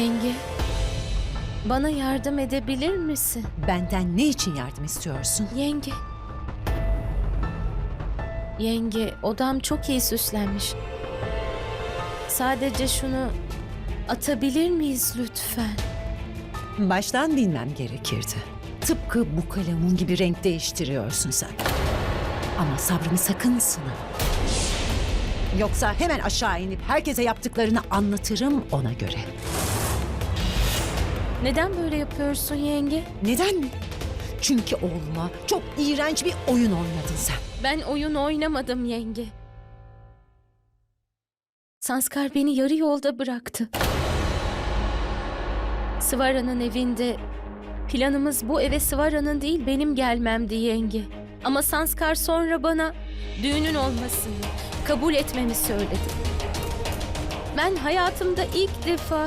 Yenge, bana yardım edebilir misin? Benden ne için yardım istiyorsun? Yenge. Yenge, odam çok iyi süslenmiş. Sadece şunu atabilir miyiz lütfen? Baştan bilmem gerekirdi. Tıpkı bu kalemun gibi renk değiştiriyorsun sen. Ama sabrımı sakın sınama. Yoksa hemen aşağı inip herkese yaptıklarını anlatırım ona göre. Neden böyle yapıyorsun yenge? Neden mi? Çünkü oğluma çok iğrenç bir oyun oynadın sen. Ben oyun oynamadım yenge. Sanskar beni yarı yolda bıraktı. Svara'nın evinde planımız bu eve Svara'nın değil benim gelmemdi yenge. Ama Sanskar sonra bana düğünün olmasını kabul etmemi söyledi. Ben hayatımda ilk defa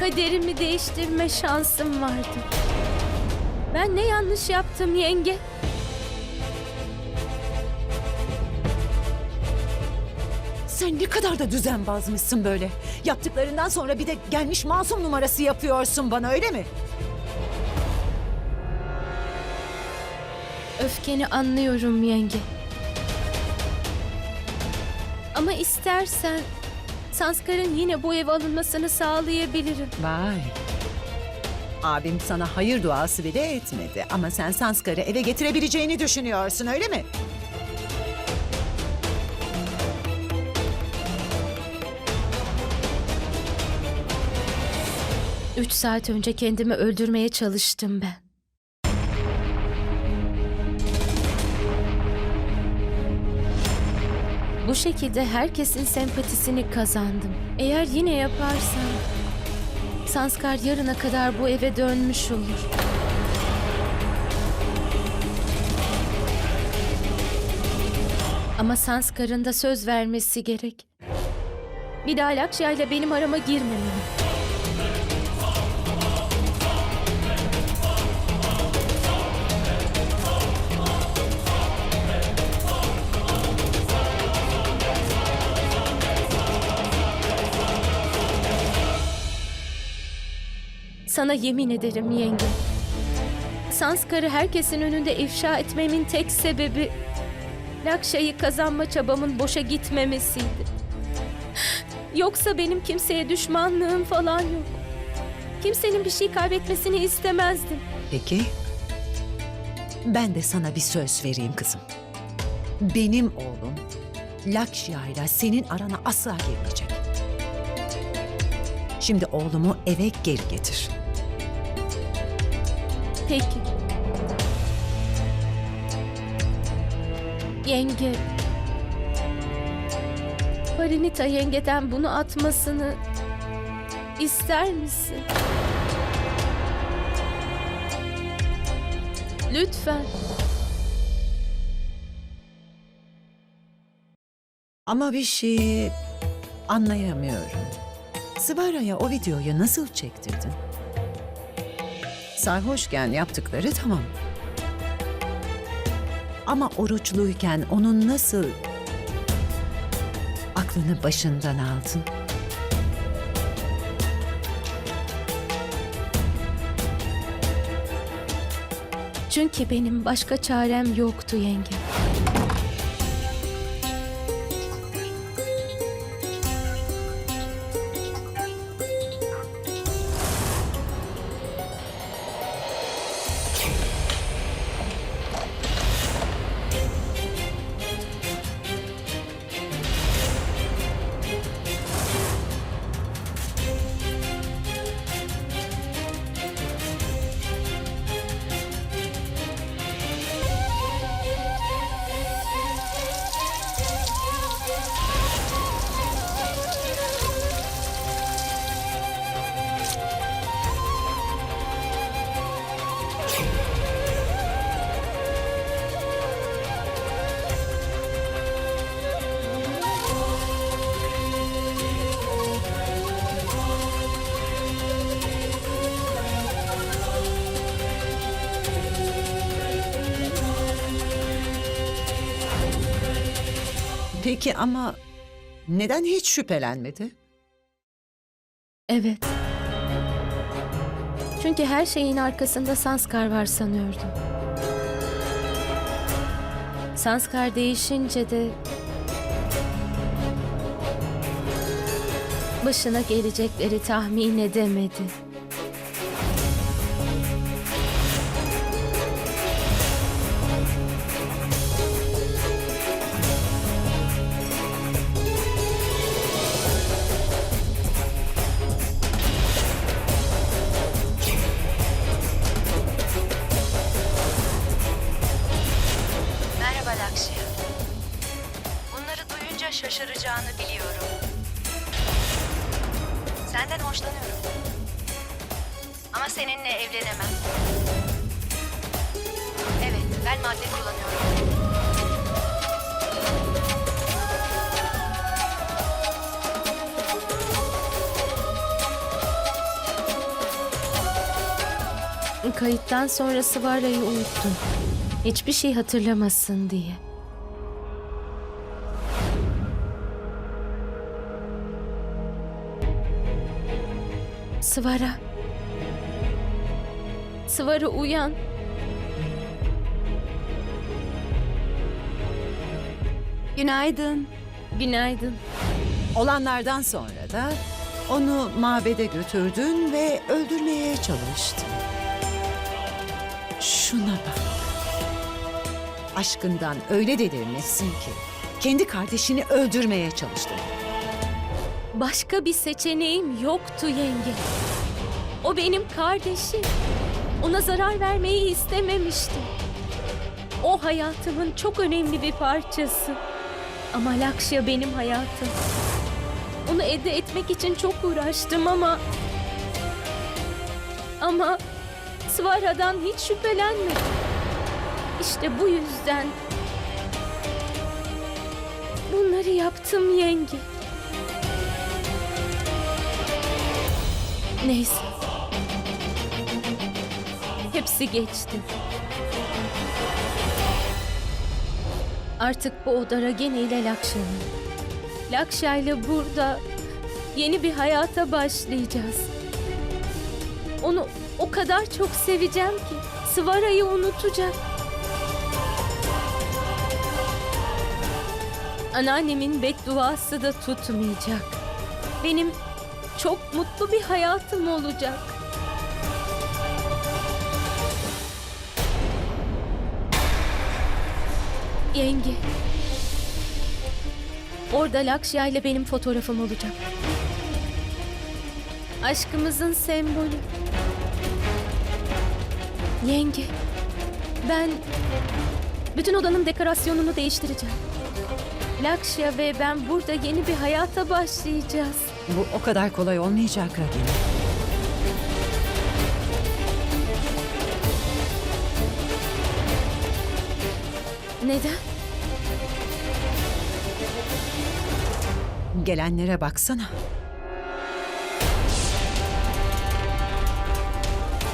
kaderimi değiştirme şansım vardı. Ben ne yanlış yaptım yenge? Sen ne kadar da düzenbazmışsın böyle. Yaptıklarından sonra bir de gelmiş masum numarası yapıyorsun bana öyle mi? Öfkeni anlıyorum yenge. Ama istersen Sanskar'ın yine bu eve alınmasını sağlayabilirim. Vay. Abim sana hayır duası bile etmedi ama sen Sanskar'ı eve getirebileceğini düşünüyorsun öyle mi? Üç saat önce kendimi öldürmeye çalıştım ben. Şekilde herkesin sempatisini kazandım. Eğer yine yaparsam Sanskar yarına kadar bu eve dönmüş olur. Ama Sanskar'ın da söz vermesi gerek. Bir daha Lakşya ile benim arama girmemeli. Sana yemin ederim yenge. Sanskar'ı herkesin önünde ifşa etmemin tek sebebi Lakşa'yı kazanma çabamın boşa gitmemesiydi. Yoksa benim kimseye düşmanlığım falan yok. Kimsenin bir şey kaybetmesini istemezdim. Peki. Ben de sana bir söz vereyim kızım. Benim oğlum Lakşya ile senin arana asla girmeyecek. Şimdi oğlumu eve geri getir. Peki. Yenge. Parinita yengeden bunu atmasını ister misin? Lütfen. Ama bir şey anlayamıyorum. Sıvara'ya o videoyu nasıl çektirdin? Sarhoşken yaptıkları tamam. Ama oruçluyken onun nasıl aklını başından aldın? Çünkü benim başka çarem yoktu yenge. Peki ama neden hiç şüphelenmedi? Evet. Çünkü her şeyin arkasında Sanskar var sanıyordum. Sanskar değişince de başına gelecekleri tahmin edemedi. Ben madde kullanıyorum. Kayıttan sonra Sıvara'yı unuttum. Hiçbir şey hatırlamasın diye. Sıvara. Sıvara uyan. Günaydın. Günaydın. Olanlardan sonra da onu mabede götürdün ve öldürmeye çalıştın. Şuna bak. Aşkından öyle delirmişsin ki kendi kardeşini öldürmeye çalıştın. Başka bir seçeneğim yoktu yenge. O benim kardeşim. Ona zarar vermeyi istememiştim. O hayatımın çok önemli bir parçası. Ama Lakşya benim hayatım. Onu elde etmek için çok uğraştım ama... Ama Svara'dan hiç şüphelenmedim. İşte bu yüzden... Bunları yaptım yenge. Neyse. Hepsi geçti. Artık bu oda Ragini ile Lakşa'nın. Lakşa ile burada yeni bir hayata başlayacağız. Onu o kadar çok seveceğim ki Svara'yı unutacak. Anneannemin bedduası da tutmayacak. Benim çok mutlu bir hayatım olacak. Yenge. Orada Lakşya ile benim fotoğrafım olacak. Aşkımızın sembolü. Yenge. Ben bütün odanın dekorasyonunu değiştireceğim. Lakşya ve ben burada yeni bir hayata başlayacağız. Bu o kadar kolay olmayacak Ragini. Neden? Gelenlere baksana.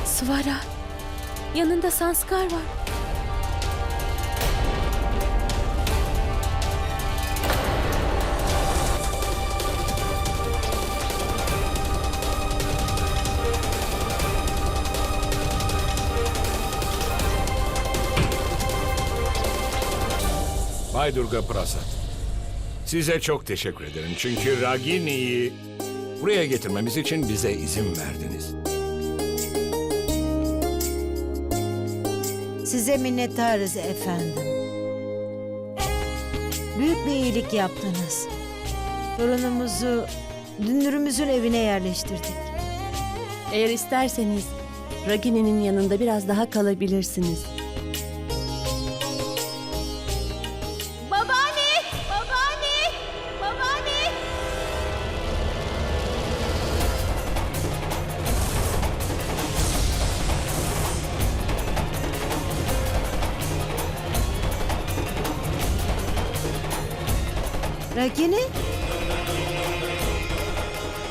Svara. Yanında Sanskar var. Bay Durga Prasad. Size çok teşekkür ederim. Çünkü Ragini'yi buraya getirmemiz için bize izin verdiniz. Size minnettarız efendim. Büyük bir iyilik yaptınız. Torunumuzu dünürümüzün evine yerleştirdik. Eğer isterseniz Ragini'nin yanında biraz daha kalabilirsiniz. Ragini?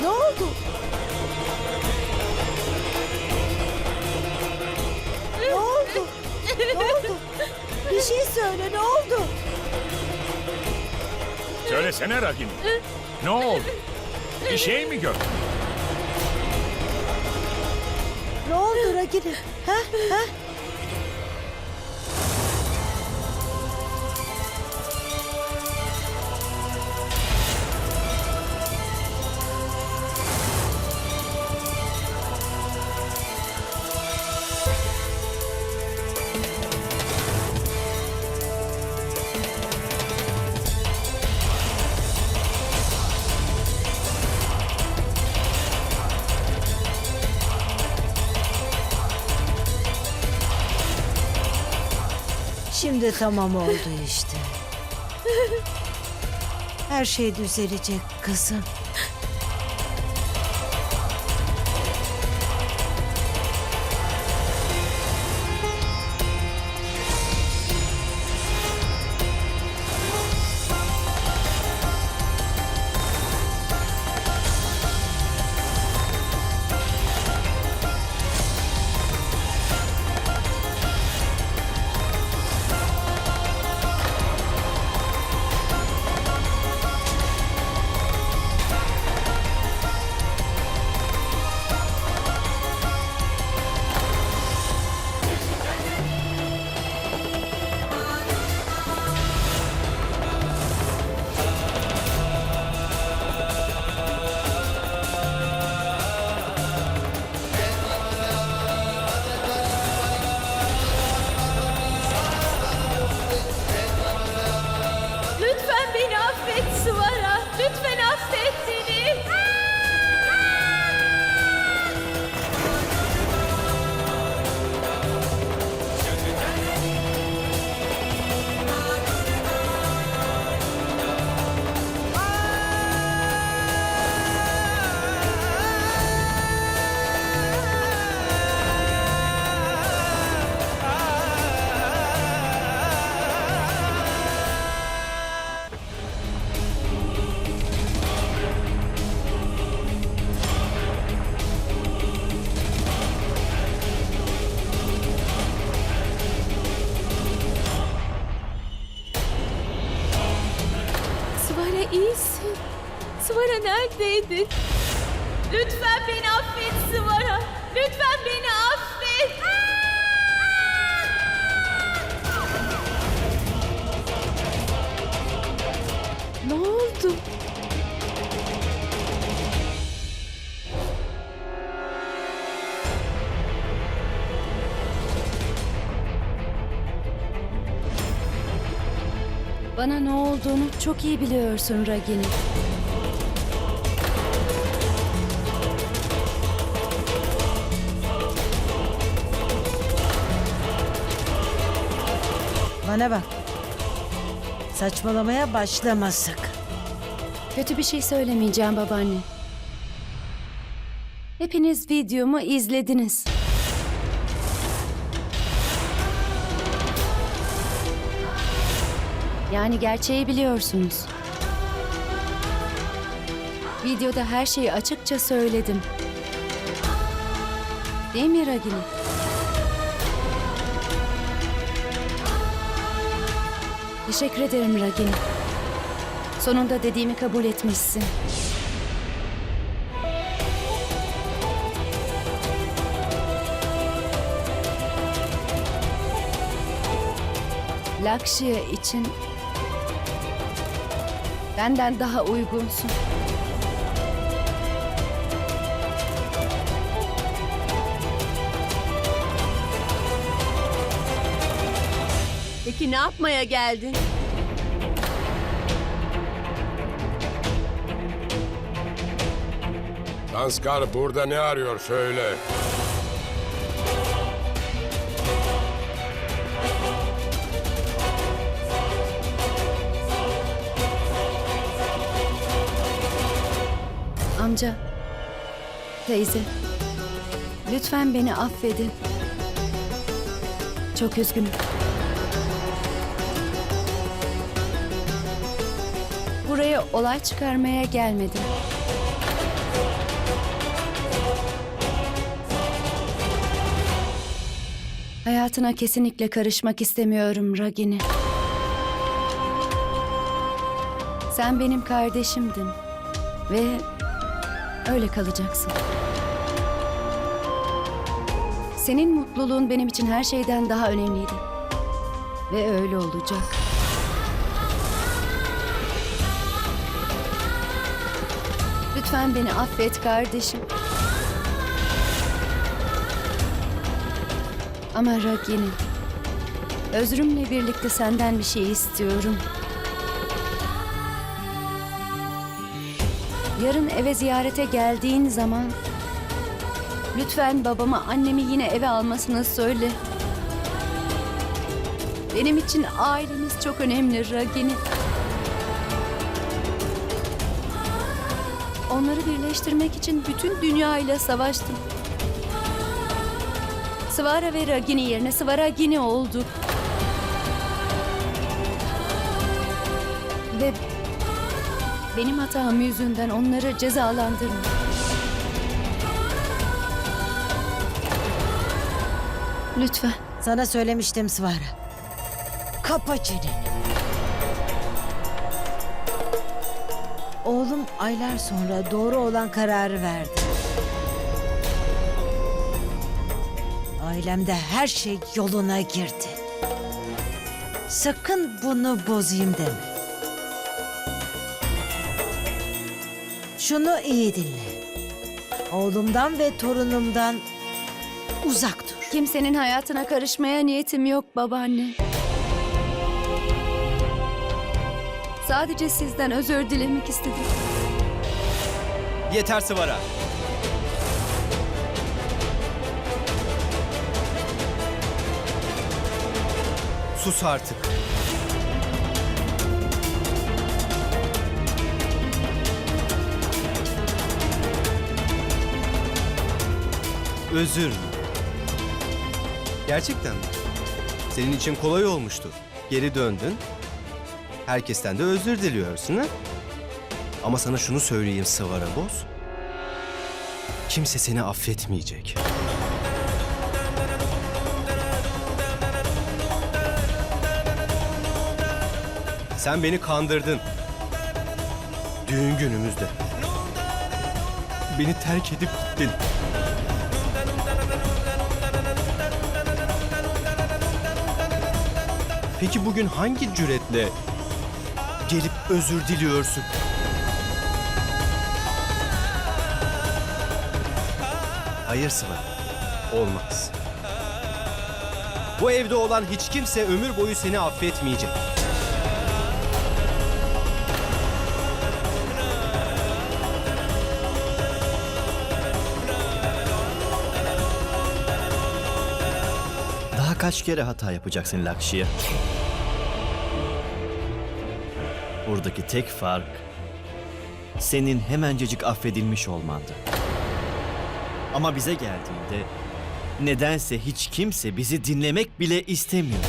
Ne oldu? Ne oldu? Ne oldu? Bir şey söyle ne oldu? Söylesene Ragini. ne oldu? Bir şey mi gördün? Ne oldu Ragini? Ha? Ha? Tamam oldu işte. Her şey düzelecek kızım. Neredeydin? Lütfen beni affet Sıvara. Lütfen beni affet. Ne oldu? Bana ne olduğunu çok iyi biliyorsun Ragini. Bana bak. Saçmalamaya başlama sakın. Kötü bir şey söylemeyeceğim babaanne. Hepiniz videomu izlediniz. Yani gerçeği biliyorsunuz. Videoda her şeyi açıkça söyledim. Değil mi Ragini? Teşekkür ederim Ragini. Sonunda dediğimi kabul etmişsin. Lakşya için benden daha uygunsun. Peki ne yapmaya geldin? Sanskar burada ne arıyor söyle. Amca, teyze, lütfen beni affedin. Çok üzgünüm. Buraya olay çıkarmaya gelmedim. Hayatına kesinlikle karışmak istemiyorum Ragini. Sen benim kardeşimdin ve öyle kalacaksın. Senin mutluluğun benim için her şeyden daha önemliydi. Ve öyle olacak. Lütfen beni affet kardeşim. Ama Ragini, özrümle birlikte senden bir şey istiyorum. Yarın eve ziyarete geldiğin zaman lütfen babama annemi yine eve almasını söyle. Benim için ailemiz çok önemli Ragini. Onları birleştirmek için bütün dünyayla savaştım. Svara ve Ragini yerine Svaragini oldu. Ve benim hatam yüzünden onları cezalandırma. Lütfen. Sana söylemiştim Svara. Kapa çeneni. Oğlum aylar sonra doğru olan kararı verdi. Ailemde her şey yoluna girdi. Sakın bunu bozayım deme. Şunu iyi dinle. Oğlumdan ve torunumdan uzak dur. Kimsenin hayatına karışmaya niyetim yok babaanne. Sadece sizden özür dilemek istedim. Yeter Sıvara. Sus artık. Özür? Gerçekten mi? Senin için kolay olmuştur. Geri döndün. Herkesten de özür diliyorsun ha? Ama sana şunu söyleyeyim Sıvara Boz. Kimse seni affetmeyecek. Sen beni kandırdın. Düğün günümüzde. Beni terk edip gittin. Peki bugün hangi cüretle gelip özür diliyorsun? Hayır Sıla. Olmaz. Bu evde olan hiç kimse ömür boyu seni affetmeyecek. Daha kaç kere hata yapacaksın Lakşi'ye? Buradaki tek fark senin hemencecik affedilmiş olmandı. Ama bize geldiğinde nedense hiç kimse bizi dinlemek bile istemiyor.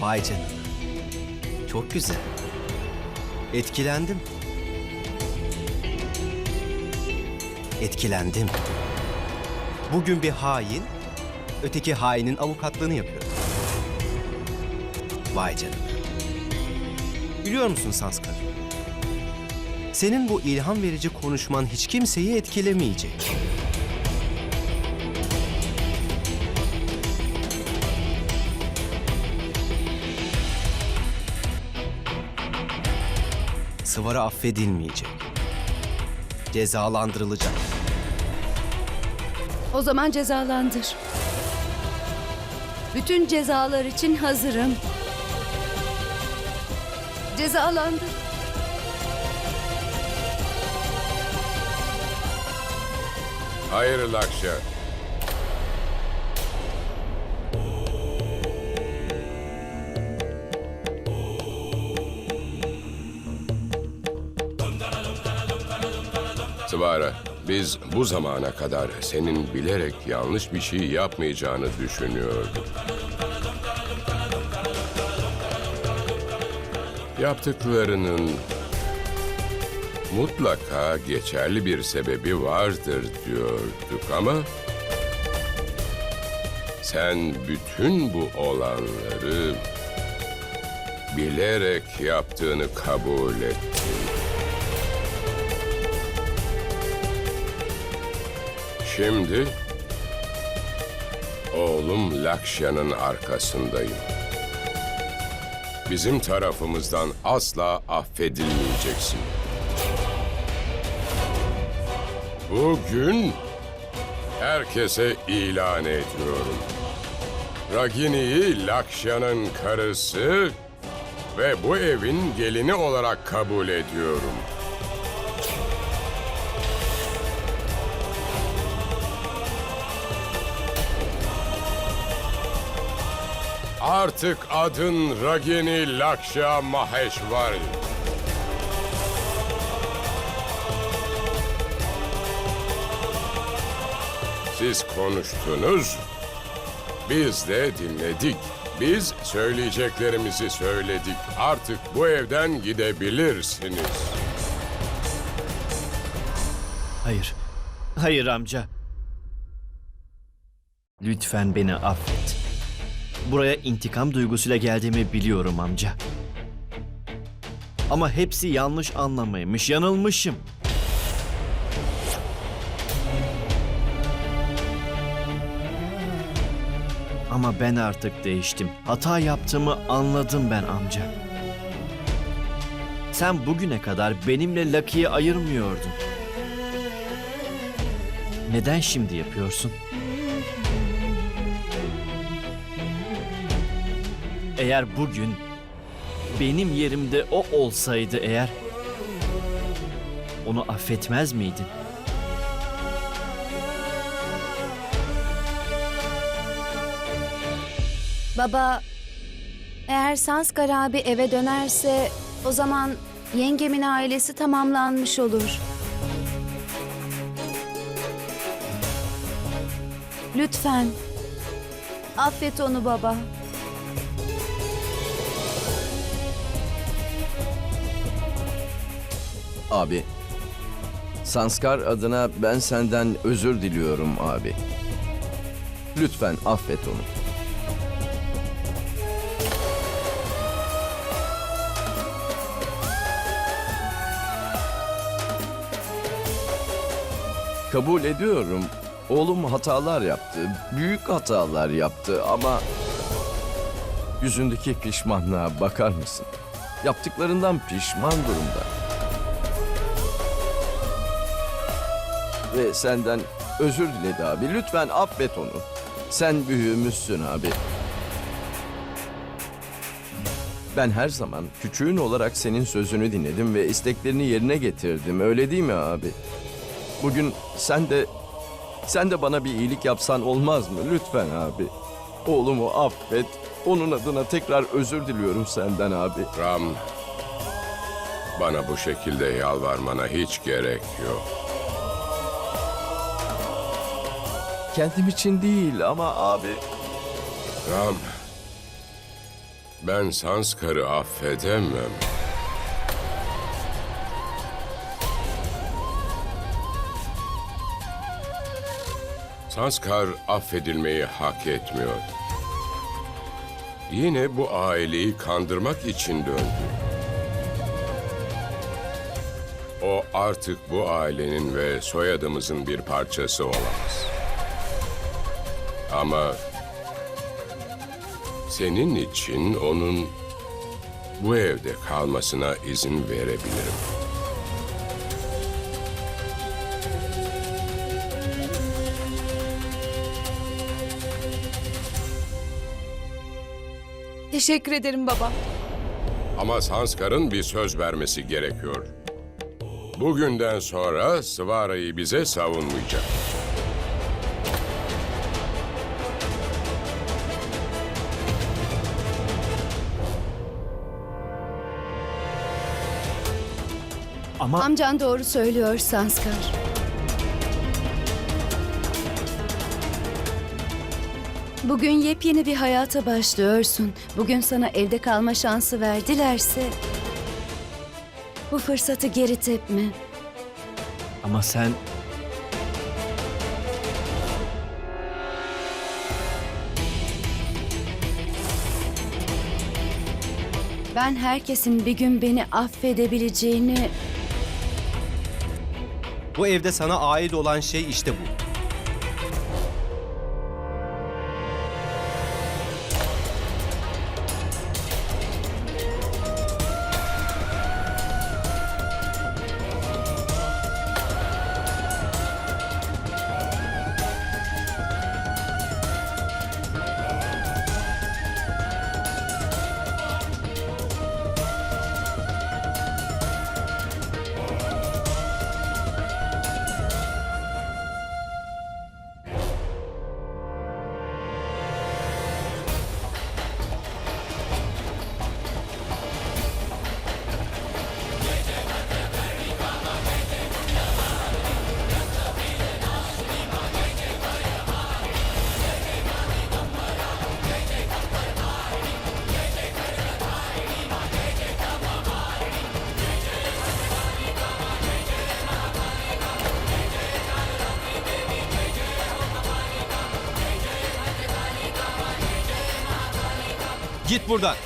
Vay canına. Çok güzel. Etkilendim. Etkilendim. Bugün bir hain, öteki hainin avukatlığını yapıyor. Vay canına. Biliyor musun Sanskar? Senin bu ilham verici konuşman hiç kimseyi etkilemeyecek. Sıvara affedilmeyecek. Cezalandırılacak. O zaman cezalandır. Bütün cezalar için hazırım. Cezalandır. Hayır Lakşa. Sıvara, biz bu zamana kadar senin bilerek yanlış bir şey yapmayacağını düşünüyorduk. Yaptıklarının mutlaka geçerli bir sebebi vardır diyorduk ama sen bütün bu olanları bilerek yaptığını kabul ettin. Şimdi oğlum Lakşya'nın arkasındayım. Bizim tarafımızdan asla affedilmeyeceksin. Bugün herkese ilan ediyorum. Ragini'yi Lakşya'nın karısı ve bu evin gelini olarak kabul ediyorum. Artık adın Ragini Lakşya Maheshwari. Siz konuştunuz, biz de dinledik. Biz söyleyeceklerimizi söyledik. Artık bu evden gidebilirsiniz. Hayır. Hayır amca. Lütfen beni affet. Buraya intikam duygusuyla geldiğimi biliyorum amca. Ama hepsi yanlış anlamaymış, yanılmışım. Ama ben artık değiştim. Hata yaptığımı anladım ben amca. Sen bugüne kadar benimle Lucky'yi ayırmıyordun. Neden şimdi yapıyorsun? Eğer bugün benim yerimde o olsaydı eğer onu affetmez miydin? Baba, eğer Sanskar abi eve dönerse o zaman yengemin ailesi tamamlanmış olur. Lütfen. Affet onu baba. Abi, Sanskar adına ben senden özür diliyorum abi. Lütfen affet onu. Kabul ediyorum. Oğlum hatalar yaptı. Büyük hatalar yaptı ama... Yüzündeki pişmanlığa bakar mısın? Yaptıklarından pişman durumda. Ve senden özür diledi abi. Lütfen affet onu. Sen büyüğümüzsün abi. Ben her zaman küçüğün olarak senin sözünü dinledim ve isteklerini yerine getirdim. Öyle değil mi abi? Bugün sen de sen de bana bir iyilik yapsan olmaz mı? Lütfen abi. Oğlumu affet. Onun adına tekrar özür diliyorum senden abi. Ram, bana bu şekilde yalvarmana hiç gerek yok. Kendim için değil ama abi. Ram, ben Sanskar'ı affedemem. Sanskar affedilmeyi hak etmiyor. Yine bu aileyi kandırmak için döndü. O artık bu ailenin ve soyadımızın bir parçası olamaz. Ama senin için onun bu evde kalmasına izin verebilirim. Teşekkür ederim baba. Ama Sanskar'ın bir söz vermesi gerekiyor. Bugünden sonra Svara'yı bize savunmayacak. Ama Amcan doğru söylüyor Sanskar. Bugün yepyeni bir hayata başlıyorsun. Bugün sana evde kalma şansı verdilerse... Bu fırsatı geri tepme. ama sen Ben herkesin bir gün beni affedebileceğini Bu evde sana ait olan şey işte bu. Git buradan.